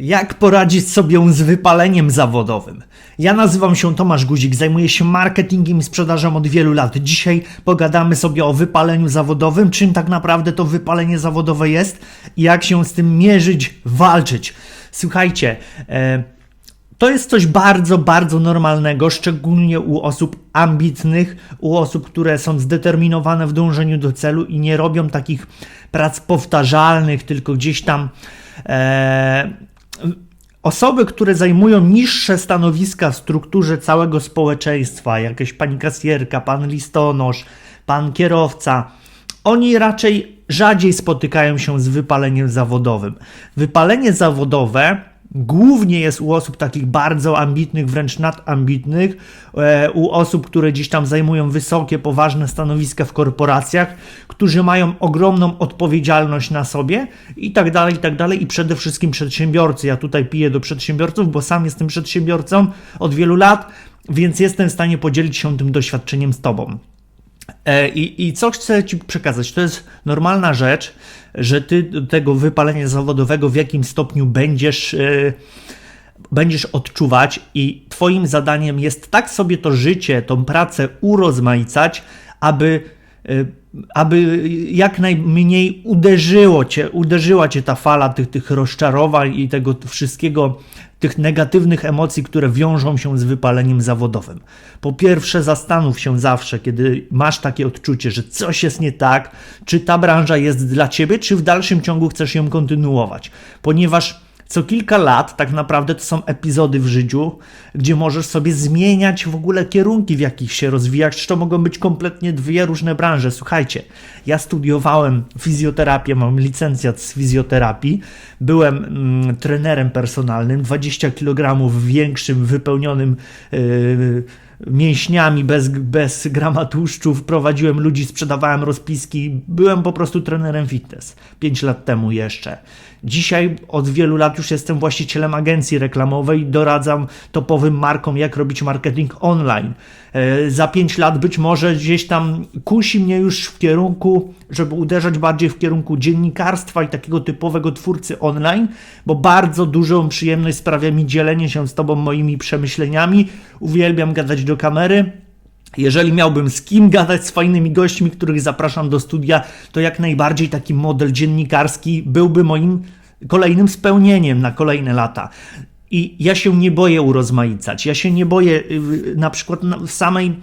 Jak poradzić sobie z wypaleniem zawodowym? Ja nazywam się Tomasz Guzik, zajmuję się marketingiem i sprzedażą od wielu lat. Dzisiaj pogadamy sobie o wypaleniu zawodowym, czym tak naprawdę to wypalenie zawodowe jest i jak się z tym mierzyć, walczyć. Słuchajcie, e, to jest coś bardzo, bardzo normalnego, szczególnie u osób ambitnych, u osób, które są zdeterminowane w dążeniu do celu i nie robią takich prac powtarzalnych, tylko gdzieś tam. E, Osoby, które zajmują niższe stanowiska w strukturze całego społeczeństwa, jakaś pani kasjerka, pan listonosz, pan kierowca, oni raczej rzadziej spotykają się z wypaleniem zawodowym. Wypalenie zawodowe głównie jest u osób takich bardzo ambitnych, wręcz nadambitnych, e, u osób, które gdzieś tam zajmują wysokie, poważne stanowiska w korporacjach, którzy mają ogromną odpowiedzialność na sobie i tak dalej, i tak dalej, i przede wszystkim przedsiębiorcy. Ja tutaj piję do przedsiębiorców, bo sam jestem przedsiębiorcą od wielu lat, więc jestem w stanie podzielić się tym doświadczeniem z Tobą. E, I, I co chcę Ci przekazać? To jest normalna rzecz, że Ty do tego wypalenia zawodowego w jakim stopniu będziesz, e, będziesz odczuwać, i Twoim zadaniem jest tak sobie to życie, tą pracę urozmaicać, aby, aby jak najmniej uderzyło cię, uderzyła Cię ta fala tych, tych rozczarowań i tego wszystkiego tych negatywnych emocji, które wiążą się z wypaleniem zawodowym. Po pierwsze, zastanów się zawsze, kiedy masz takie odczucie, że coś jest nie tak, czy ta branża jest dla ciebie, czy w dalszym ciągu chcesz ją kontynuować, ponieważ co kilka lat tak naprawdę to są epizody w życiu, gdzie możesz sobie zmieniać w ogóle kierunki, w jakich się rozwijasz. To mogą być kompletnie dwie różne branże. Słuchajcie, ja studiowałem fizjoterapię, mam licencjat z fizjoterapii, byłem mm, trenerem personalnym, 20 kg większym, wypełnionym. Yy, mięśniami, bez, bez grama tłuszczów, prowadziłem ludzi, sprzedawałem rozpiski, byłem po prostu trenerem fitness. 5 lat temu jeszcze. Dzisiaj od wielu lat już jestem właścicielem agencji reklamowej, doradzam topowym markom, jak robić marketing online. E, za 5 lat być może gdzieś tam kusi mnie już w kierunku, żeby uderzać bardziej w kierunku dziennikarstwa i takiego typowego twórcy online, bo bardzo dużą przyjemność sprawia mi dzielenie się z Tobą moimi przemyśleniami. Uwielbiam gadać do kamery. Jeżeli miałbym z kim gadać z fajnymi gośćmi, których zapraszam do studia, to jak najbardziej taki model dziennikarski byłby moim kolejnym spełnieniem na kolejne lata. I ja się nie boję urozmaicać. Ja się nie boję y, na przykład w samej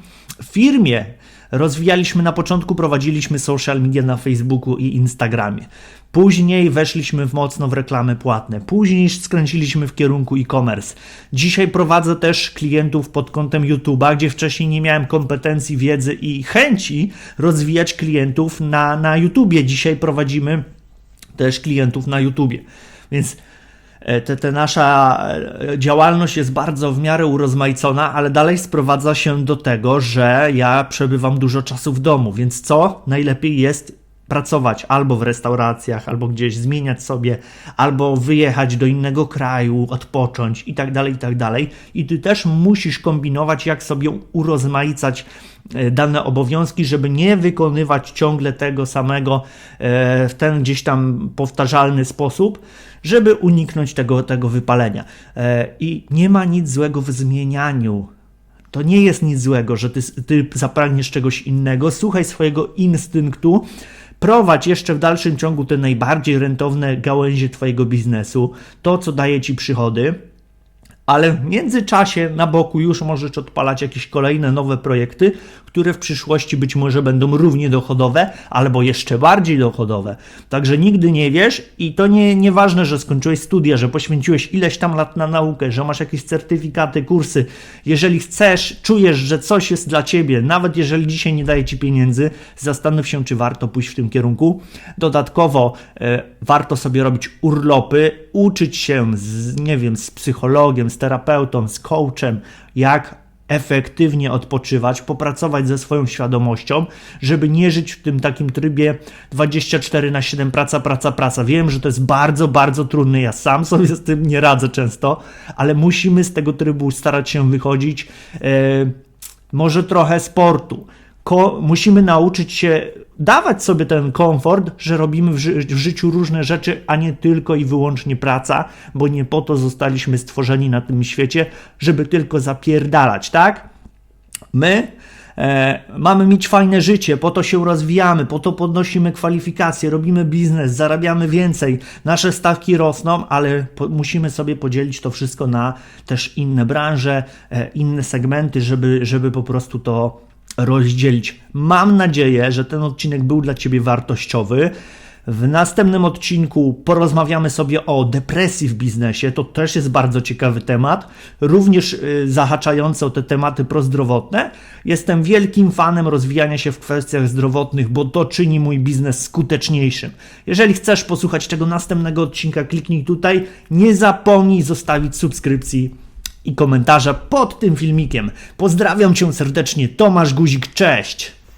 firmie. Rozwijaliśmy na początku, prowadziliśmy social media na Facebooku i Instagramie. Później weszliśmy w mocno w reklamy płatne. Później skręciliśmy w kierunku e-commerce. Dzisiaj prowadzę też klientów pod kątem YouTube'a, gdzie wcześniej nie miałem kompetencji, wiedzy i chęci rozwijać klientów na, na YouTubie. Dzisiaj prowadzimy też klientów na YouTubie. Więc te, te nasza e, działalność jest bardzo w miarę urozmaicona, ale dalej sprowadza się do tego, że ja przebywam dużo czasu w domu, więc co najlepiej jest pracować albo w restauracjach, albo gdzieś zmieniać sobie, albo wyjechać do innego kraju, odpocząć i tak dalej, i tak dalej. I ty też musisz kombinować, jak sobie urozmaicać e, dane obowiązki, żeby nie wykonywać ciągle tego samego w ten gdzieś tam powtarzalny sposób, żeby uniknąć tego, tego wypalenia. E, I nie ma nic złego w zmienianiu to nie jest nic złego, że ty, ty zapragniesz czegoś innego. Słuchaj swojego instynktu, prowadź jeszcze w dalszym ciągu te najbardziej rentowne gałęzie Twojego biznesu, to co daje Ci przychody ale w międzyczasie na boku już możesz odpalać jakieś kolejne nowe projekty, które w przyszłości być może będą równie dochodowe albo jeszcze bardziej dochodowe. Także nigdy nie wiesz i to nie nieważne, że skończyłeś studia, że poświęciłeś ileś tam lat na naukę, że masz jakieś certyfikaty, kursy. Jeżeli chcesz, czujesz, że coś jest dla ciebie, nawet jeżeli dzisiaj nie daje ci pieniędzy, zastanów się, czy warto pójść w tym kierunku. Dodatkowo e, warto sobie robić urlopy, uczyć się z, nie wiem, z psychologiem, z terapeutą, z coachem, jak efektywnie odpoczywać, popracować ze swoją świadomością, żeby nie żyć w tym takim trybie 24 na 7 praca, praca, praca. Wiem, że to jest bardzo, bardzo trudne. Ja sam sobie z tym nie radzę często, ale musimy z tego trybu starać się wychodzić. E, może trochę sportu. Ko musimy nauczyć się dawać sobie ten komfort, że robimy w, ży- w życiu różne rzeczy, a nie tylko i wyłącznie praca, bo nie po to zostaliśmy stworzeni na tym świecie, żeby tylko zapierdalać, tak? My e, mamy mieć fajne życie, po to się rozwijamy, po to podnosimy kwalifikacje, robimy biznes, zarabiamy więcej, nasze stawki rosną, ale musimy sobie podzielić to wszystko na też inne branże, e, inne segmenty, żeby, żeby po prostu to rozdzielić. Mam nadzieję, że ten odcinek był dla Ciebie wartościowy. W następnym odcinku porozmawiamy sobie o depresji w biznesie. To też jest bardzo ciekawy temat, również y, zahaczający o te tematy prozdrowotne. Jestem wielkim fanem rozwijania się w kwestiach zdrowotnych, bo to czyni mój biznes skuteczniejszym. Jeżeli chcesz posłuchać tego następnego odcinka, kliknij tutaj. Nie zapomnij zostawić subskrypcji i komentarza pod tym filmikiem. Pozdrawiam Cię serdecznie, Tomasz Guzik, cześć!